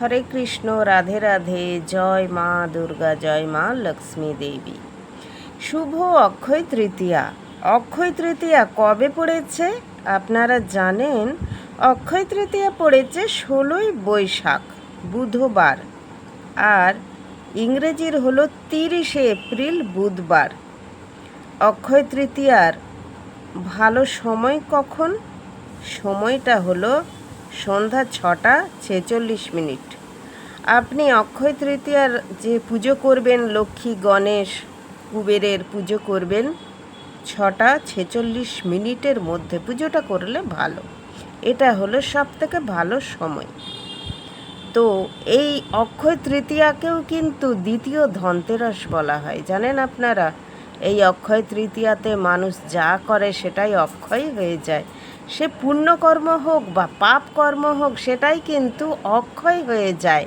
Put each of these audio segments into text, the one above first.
হরে কৃষ্ণ, রাধে রাধে, জয় মা দুর্গা, জয় মা লক্ষ্মী দেবী। শুভ অক্ষয় তৃতীয়া। অক্ষয় তৃতীয়া কবে পড়েছে? আপনারা জানেন, অক্ষয় তৃতীয়া পড়েছে ষোলোই বৈশাখ, বুধবার। আর ইংরেজির হলো তিরিশে এপ্রিল, বুধবার। অক্ষয় তৃতীয়ার ভালো সময় কখন? সময়টা হলো সন্ধ্যা ছটা ছেচল্লিশ মিনিট। আপনি অক্ষয় তৃতীয়ার যে পুজো করবেন, লক্ষ্মী, গণেশ, কুবেরের পুজো করবেন, ছটা ছেচল্লিশ মিনিটের মধ্যে পুজোটা করলে ভালো। এটা হলো সব থেকে ভালো সময়। তো এই অক্ষয় তৃতীয়াকেও কিন্তু দ্বিতীয় ধনতেরাস বলা হয়। জানেন আপনারা? এই অক্ষয় তৃতীয়াতে মানুষ যা করে সেটাই অক্ষয় হয়ে যায়। সে পুণ্যকর্ম হোক বা পাপ কর্ম হোক, সেটাই কিন্তু অক্ষয় হয়ে যায়।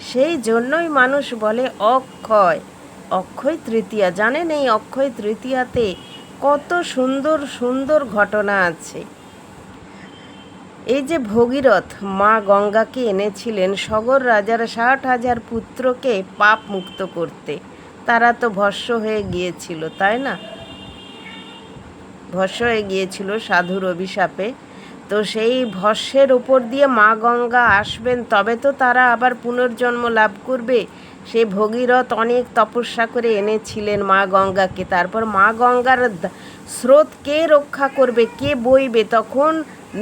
সেই জন্যই মানুষ বলে অক্ষয়। অক্ষয় তৃতীয়া। জানেন এই অক্ষয় তৃতীয়াতে কত সুন্দর সুন্দর ঘটনা আছে। এই যে ভগীরথ মা গঙ্গাকে এনেছিলেন, সগর রাজার ষাট হাজার পুত্রকে পাপ মুক্ত করতে। তারা তো ভস্য হয়ে গিয়েছিল, তাই না? ভস্য হয়ে গিয়েছিল সাধুর অভিশাপে। তো সেই ভস্যের উপর দিয়ে মা গঙ্গা আসবেন, তবে তো তারা আবার পুনর্জন্ম লাভ করবে। সে ভগীরথ অনেক তপস্যা করে এনেছিলেন মা গঙ্গাকে। তারপর মা গঙ্গার স্রোত কে রক্ষা করবে, কে বইবে? তখন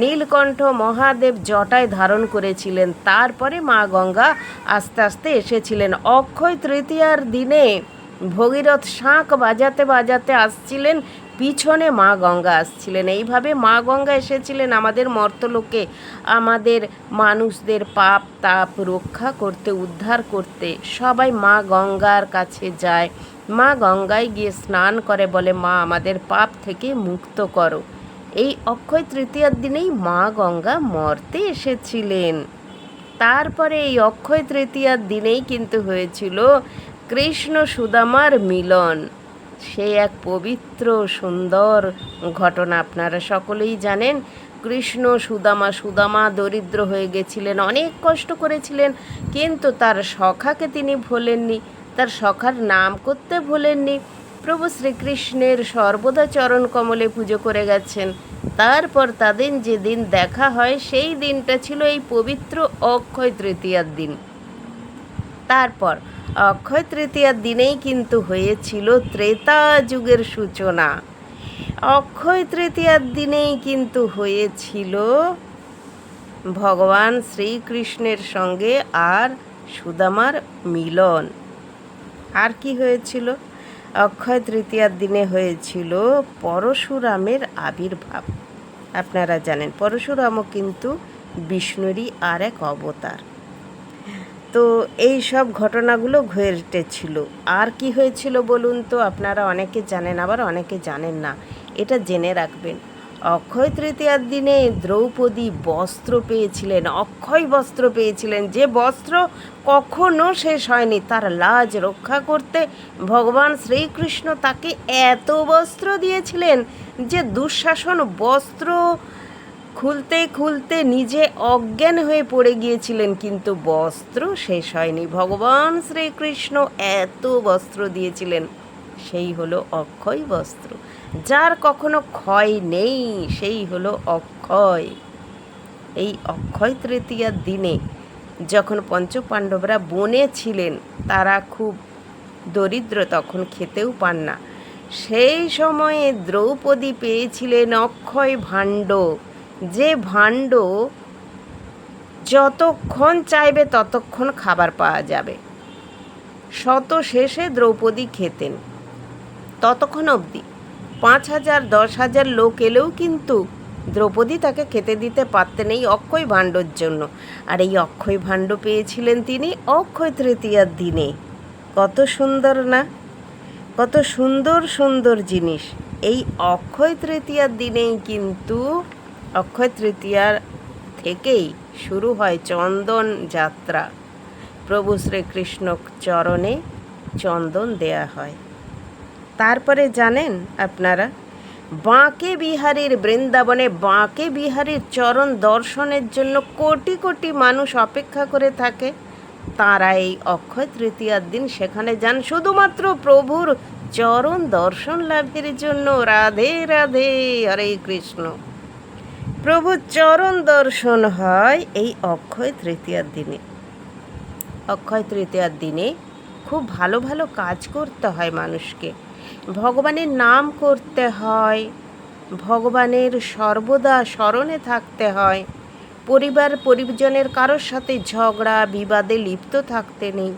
নীলকণ্ঠ মহাদেব জটায় ধারণ করেছিলেন। তারপরে মা গঙ্গা আস্তে আস্তে এসেছিলেন। অক্ষয় তৃতীয়ার দিনে ভগীরথ শাঁখ বাজাতে বাজাতে আসছিলেন। পিছনে মা গঙ্গা আসছিলেন। এইভাবে মা গঙ্গা এসেছিলেন আমাদের মর্তলোকে, আমাদের মানুষদের পাপ, তাপ রক্ষা করতে, উদ্ধার করতে। সবাই মা গঙ্গার কাছে যায়। মা গঙ্গায় গিয়ে স্নান করে, বলে, মা, আমাদের পাপ থেকে মুক্ত করো। এই অক্ষয় তৃতীয়ার দিনেই মা গঙ্গা মর্তে এসেছিলেন। তারপরে এই অক্ষয় তৃতীয়ার দিনেই কিন্তু হয়েছিল কৃষ্ণ সুদামার মিলন। সে এক পবিত্র, সুন্দর ঘটনা আপনারা সকলেই জানেন। কৃষ্ণ সুদামা সুদামা দরিদ্র হয়ে গেছিলেন, অনেক কষ্ট করেছিলেন, কিন্তু তার সখাকে তিনি ভোলেননি, তার সখার নাম করতে ভোলেননি। প্রভু শ্রীকৃষ্ণের সর্বদা চরণ কমলে পুজো করে গেছেন। তারপর তাদের যেদিন দেখা হয়, সেই দিনটা ছিল এই পবিত্র অক্ষয় তৃতীয়ার দিন। তারপর অক্ষয় তৃতীয়ার দিনেই কিন্তু হয়েছিল ত্রেতা যুগের সূচনা। অক্ষয় তৃতীয়ার দিনেই কিন্তু হয়েছিল ভগবান শ্রীকৃষ্ণের সঙ্গে আর সুদামার মিলন। আর কি হয়েছিল? অক্ষয় তৃতীয়ার দিনে হয়েছিল পরশুরামের আবির্ভাব। আপনারা জানেন, পরশুরামও কিন্তু বিষ্ণুরই আর এক অবতার। তো এই সব ঘটনাগুলো ঘটেছিল। আর কি হয়েছিল বলুন তো? আপনারা অনেকে জানেন, আবার অনেকে জানেন না। এটা জেনে রাখবেন। অক্ষয় তৃতীয়ার দিনে দ্রৌপদী বস্ত্র পেয়েছিলেন, অক্ষয় বস্ত্র পেয়েছিলেন। যে বস্ত্র কখনো শেষ হয়নি, তার লাজ রক্ষা করতে ভগবান শ্রীকৃষ্ণ তাকে এত বস্ত্র দিয়েছিলেন যে দুঃশাসন বস্ত্র খুলতে খুলতে নিজে অজ্ঞান হয়ে পড়ে গিয়েছিলেন, কিন্তু বস্ত্র শেষ হয়নি। ভগবান শ্রীকৃষ্ণ এত বস্ত্র দিয়েছিলেন, সেই হলো অক্ষয় বস্ত্র। যার কখনো ক্ষয় নেই, সেই হলো অক্ষয়। এই অক্ষয় তৃতীয়ার দিনে যখন পঞ্চপাণ্ডবরা বনে ছিলেন, তারা খুব দরিদ্র, তখন খেতেও পান না। সেই সময়ে দ্রৌপদী পেয়েছিলেন অক্ষয় ভাণ্ড। যে ভাণ্ড যতক্ষণ চাইবে ততক্ষণ খাবার পাওয়া যাবে। শত শেষে দ্রৌপদী খেতেন। ততক্ষণ অবধি পাঁচ হাজার, দশ হাজার লোক এলেও কিন্তু দ্রৌপদী তাকে খেতে দিতে পারতেন এই অক্ষয় ভাণ্ডর জন্য। আর এই অক্ষয় ভাণ্ড পেয়েছিলেন তিনি অক্ষয় তৃতীয়ার দিনে। কত সুন্দর না? কত সুন্দর সুন্দর জিনিস। এই অক্ষয় তৃতীয়ার দিনেই কিন্তু অক্ষয় তৃতীয়ার থেকেই শুরু হয় চন্দন যাত্রা। প্রভু শ্রীকৃষ্ণ চরণে চন্দন দেয়া হয়। তারপরে জানেন আপনারা, বাঁকে বিহারীর বৃন্দাবনে, বাঁকে বিহারীর চরণ দর্শনের জন্য কোটি কোটি মানুষ অপেক্ষা করে থাকে। তারা এই অক্ষয় তৃতীয়ার দিন সেখানে যান। শুধুমাত্র প্রভুর চরণ দর্শন লাভের জন্য। রাধে রাধে, হরে কৃষ্ণ। প্রভুর চরণ দর্শন হয় এই অক্ষয় তৃতীয়ার দিনে। অক্ষয় তৃতীয়ার দিনে খুব ভালো ভালো কাজ করতে হয় মানুষকে। ভগবানের নাম করতে হয়, ভগবানের সর্বদা স্মরণে থাকতে হয়। পরিবার পরিজনের কারোর সাথে ঝগড়া, বিবাদে লিপ্ত থাকতে নেই।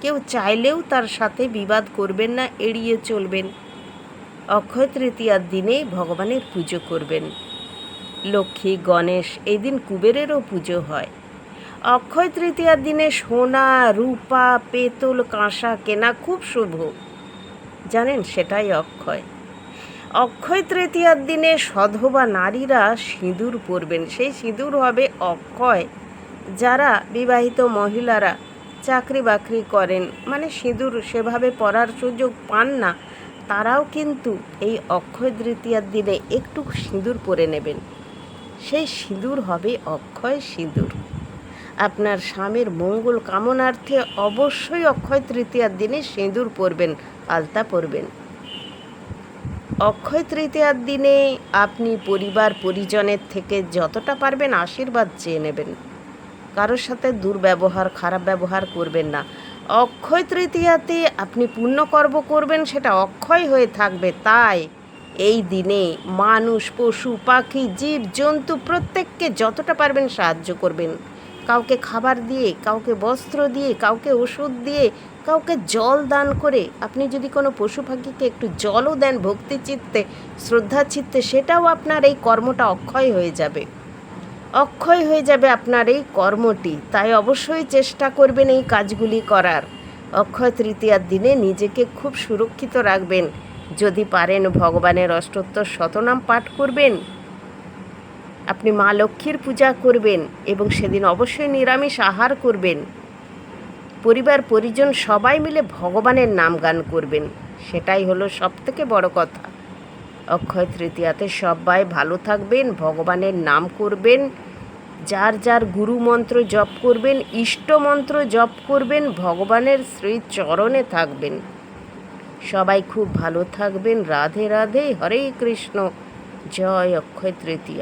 কেউ চাইলেও তার সাথে বিবাদ করবেন না, এড়িয়ে চলবেন। অক্ষয় তৃতীয়ার দিনে ভগবানের পুজো করবেন। লক্ষ্মী, গণেশ, এই দিন কুবেরেরও পুজো হয়। অক্ষয় তৃতীয়ার দিনে সোনা, রূপা, পেতল, কাঁসা কেনা খুব শুভ। জানেন, সেটাই অক্ষয়। অক্ষয় তৃতীয়ার দিনে সধবা নারীরা সিঁদুর পরবেন। সেই সিঁদুর হবে অক্ষয়, যারা বিবাহিত মহিলারা চাকরি বাকরি করেন। মানে সিঁদুর সেভাবে পরার সুযোগ পান না, তারাও কিন্তু এই অক্ষয় তৃতীয়ার দিনে একটু সিঁদুর পরে নেবেন। সেই সিঁদুর হবে অক্ষয় সিঁদুর। আপনার স্বামীর মঙ্গল কামনার্থে অবশ্যই অক্ষয় তৃতীয়ার দিনে সিঁদুর পরবেন, আলতা পরবেন। অক্ষয় তৃতীয়ার দিনে আপনি পরিবার পরিজনের থেকে যতটা পারবেন আশীর্বাদ চেয়ে নেবেন। কারোর সাথে দুর্ব্যবহার, খারাপ ব্যবহার করবেন না। অক্ষয় তৃতীয়াতে আপনি পুণ্যকর্ম করবেন, সেটা অক্ষয় হয়ে থাকবে, তাই এই দিনে মানুষ, পশু, পাখি, জীব, জন্তু প্রত্যেককে যতটা পারবেন সাহায্য করবেন। কাউকে খাবার দিয়ে, কাউকে বস্ত্র দিয়ে, কাউকে ওষুধ দিয়ে, কাউকে জল দান করে আপনি যদি কোনো পশু পাখিকে একটু জলও দেন ভক্তি চিত্তে, শ্রদ্ধা চিত্তে, সেটাও আপনার এই কর্মটা অক্ষয় হয়ে যাবে। অক্ষয় হয়ে যাবে আপনার এই কর্মটি, তাই অবশ্যই চেষ্টা করবেন এই কাজগুলি করার। অক্ষয় তৃতীয়ার দিনে নিজেকে খুব সুরক্ষিত রাখবেন। যদি পারেন ভগবানের অষ্টোত্তর শতনাম পাঠ করবেন। আপনি মা লক্ষ্মীর পূজা করবেন এবং সেদিন অবশ্যই নিরামিষ আহার করবেন। পরিবার, পরিজন সবাই মিলে ভগবানের নাম গান করবেন। সেটাই হলো সব থেকে বড় কথা। অক্ষয় তৃতীয়াতে সবাই ভালো থাকবেন, ভগবানের নাম করবেন। যার যার গুরু মন্ত্র জপ করবেন, ইষ্ট মন্ত্র জপ করবেন, ভগবানের শ্রী চরণে থাকবেন। সবাই খুব ভালো থাকবেন। রাধে রাধে হরে কৃষ্ণ। জয় অক্ষয় তৃতীয়া।